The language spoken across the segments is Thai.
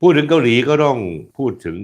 พูดถึงเกาหลีก็ต้องพูดถึง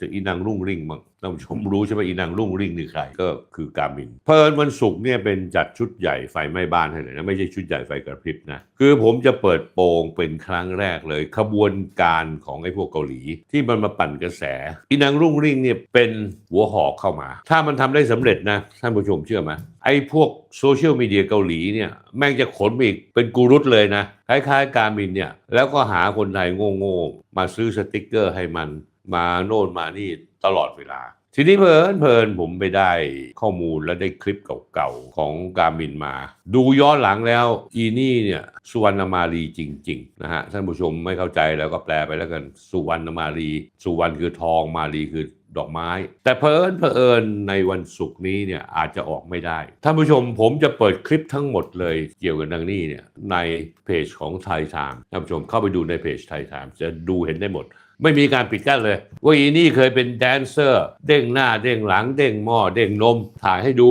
ถึงอีนางรุ่งริ่งบ้าง ท่านผู้ชมรู้ใช่ไหมอีนางรุ่งริ่งนี่ใครก็คือการมิน เพิ่นวันศุกร์เนี่ยเป็นจัดชุดใหญ่ไฟไหม้บ้านให้เลยนะไม่ใช่ชุดใหญ่ไฟกระพริบนะ คือผมจะเปิดโปงเป็นครั้งแรกเลย ขบวนการของไอ้พวกเกาหลี ที่มันมาปั่นกระแส อีนางรุ่งริ่งเนี่ยเป็นหัวหอกเข้ามา ถ้ามันทำได้สำเร็จนะท่านผู้ชมเชื่อไหมไอ้พวกโซเชียลมีเดียเกาหลีเนี่ยแม่งจะขนไปอีกเป็นกูรุตเลยนะคล้ายๆ การมินเนี่ยแล้วก็หาคนไทยโง่ๆมาซื้อสติกเกอร์ให้มัน มาโน่นมานี่ตลอดเวลา ทีนี้เพลินเพลินผมไปได้ข้อมูลและได้คลิปเก่าๆ ของการมินมา ดูย้อนหลังแล้ว อีนี่เนี่ยสุวรรณมารีจริงๆนะฮะท่านผู้ชมไม่เข้าใจแล้วก็แปลไปแล้วกันสุวรรณมารีสุวรรณคือทองมารีคือดอกไม้ แต่เพอิญเพอิญในวันศุกร์นี้เนี่ยอาจจะออกไม่ได้ท่านผู้ชมผมจะเปิดคลิปทั้งหมดเลยเกี่ยวกับนางนี่เนี่ยในเพจของไทยไทม์ท่านผู้ชมเข้าไปดูในเพจไทยไทม์จะดูเห็นได้หมด ไม่มีการปิดกั้นเลยว่าอีนี่เคยเป็นแดนเซอร์ เด้งหน้าเด้งหลัง เด้งหม้อเด้งนมถ่ายให้ดู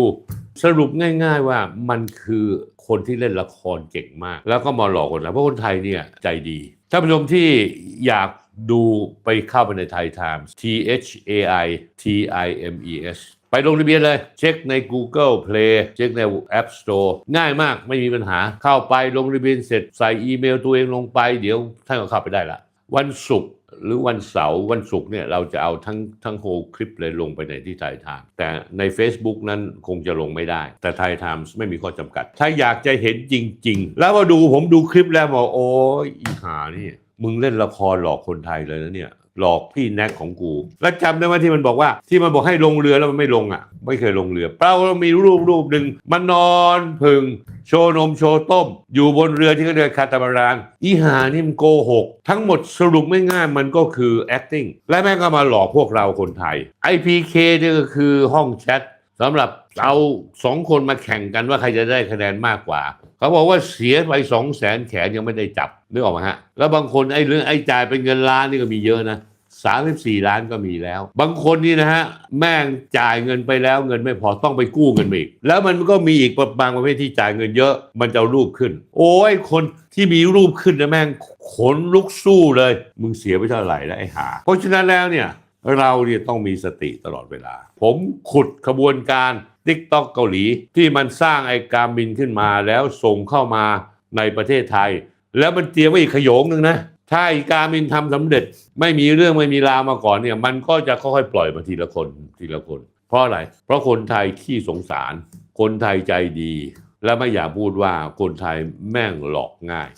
สรุปง่าย ๆว่ามันคือคนที่เล่นละครเก่งมาก แล้วก็มาหลอกคนไทยเพราะคนไทยเนี่ยใจดีท่านผู้ชมที่อยากดูไปเข้าไปในไทยไทม์ T H A I T I M E S ไปลงทะเบียนเลย เช็คใน Google Play เช็คใน App Store ง่ายมากไม่มีปัญหาเข้าไปลงทะเบียนเสร็จใส่อีเมลตัวเองลงไป เดี๋ยวท่านก็เข้าไปได้ละ วันศุกร์หรือวันเสาร์วันศุกร์เนี่ยเราจะเอาทั้งทั้งโฮคลิปเลยลงไปในที่ไทยไทม์แต่ใน Facebook นั้นคงจะลงไม่ได้ แต่ไทยไทม์ไม่มีข้อจำกัด ถ้าอยากจะเห็นจริง ๆ แล้วมาดูผมดูคลิปแล้วบอกโอ้อีหานี่ มึงเล่นละครหลอกคนไทยเลยนะเนี่ย หลอกพี่แน็กของกู แล้วจำได้ไหมที่มันบอกว่า ที่มันบอกให้ลงเรือแล้วมันไม่ลงอะ ไม่เคยลงเรือเปล่าเรามีรูปรูปหนึ่งมันนอนพึ่งโชว์นมโชว์ต้ม อยู่บนเรือที่เขาเรียกคาตาบารานอีหานี่มันโกหก ทั้งหมดสรุปไม่ง่ายมันก็คือ acting และแม่งก็มาหลอกพวกเราคนไทย IPK นี่ก็คือห้องแชท สำหรับเอาสองคนมาแข่งกันว่าใครจะได้คะแนนมากกว่า เขาบอกว่าเสียไปสองแสนแขนยังไม่ได้จับนึกออกไหมฮะ แล้วบางคนไอ้เรื่องไอ้จ่ายเป็นเงินล้านนี่ก็มีเยอะนะสามสิบสี่ล้านก็มีแล้ว บางคนนี่นะฮะ แม่งจ่ายเงินไปแล้วเงินไม่พอต้องไปกู้เงินมาอีก แล้วมันก็มีอีกบางประเภทที่จ่ายเงินเยอะ มันจะรูปขึ้น โอ้ยคนที่มีรูปขึ้นนะแม่งขนลุกสู้เลย มึงเสียไปเท่าไหร่แล้วไอ้หา เพราะฉะนั้นแล้วเนี่ย เราเนี่ยต้องมีสติตลอดเวลา ผมขุดขบวนการติ๊กต็อกเกาหลี ที่มันสร้างไอ้การมินขึ้นมาแล้วส่งเข้ามาในประเทศไทย แล้วมันเตรียมไว้อีกขโยงหนึ่งนะถ้าไอ้การมินทำสำเร็จ ไม่มีเรื่องไม่มีราวมาก่อนเนี่ย มันก็จะค่อยๆปล่อยมาทีละคนทีละคน เพราะอะไร เพราะคนไทยขี้สงสาร คนไทยใจดี และไม่อยากพูดว่าคนไทยแม่งหลอกง่าย